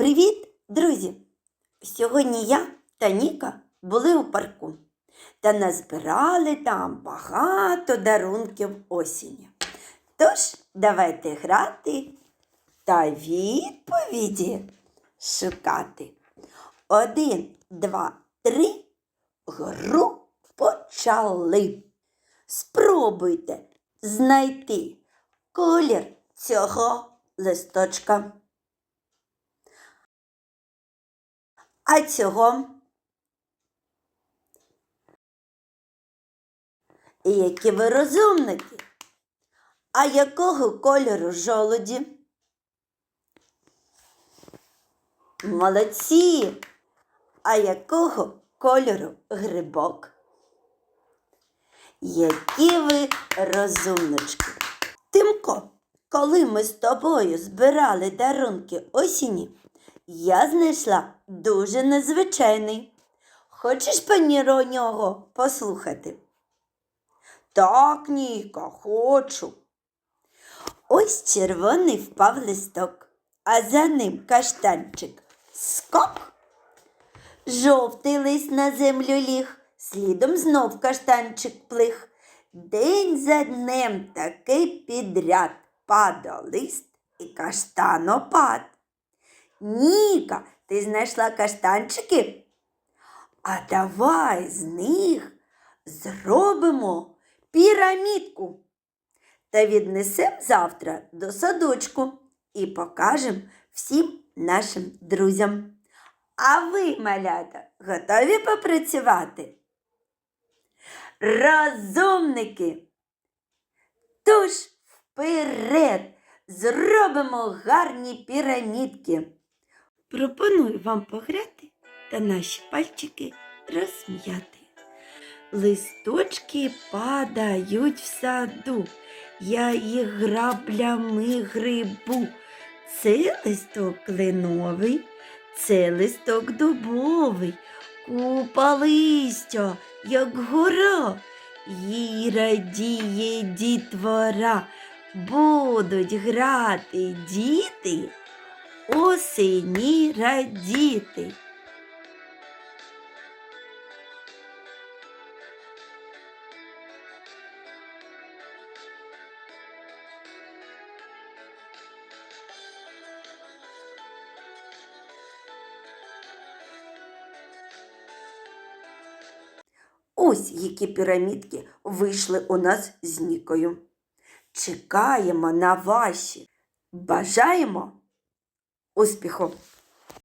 Привіт, друзі! Сьогодні я та Ніка були у парку та назбирали там багато дарунків осені. Тож, давайте грати та відповіді шукати. Один, два, три. Гру почали. Спробуйте знайти колір цього листочка. А цього? І які ви розумники? А якого кольору жолуді? Молодці! А якого кольору грибок? Які ви розумнички. Тимко, коли ми з тобою збирали дарунки осені, я знайшла дуже незвичайний. Хочеш пані нього послухати? Так, Ніка, хочу. Ось червоний впав листок, а за ним каштанчик. Скок. Жовтий лист на землю ліг, слідом знов каштанчик плих. День за днем такий підряд падав лист і каштанопад. Ніка, ти знайшла каштанчики? А давай з них зробимо пірамідку та віднесемо завтра до садочку і покажемо всім нашим друзям. А ви, малята, готові попрацювати? Розумники! Тож вперед зробимо гарні пірамідки. Пропоную вам пограти та наші пальчики розм'яти. Листочки падають в саду, я їх граблями грибу. Це листок кленовий, це листок дубовий, купа листя, як гора. Їй радіє дітвора, будуть грати діти, осені радіти. Ось які пірамідки вийшли у нас з Нікою. Чекаємо на ваші. Бажаємо успіху!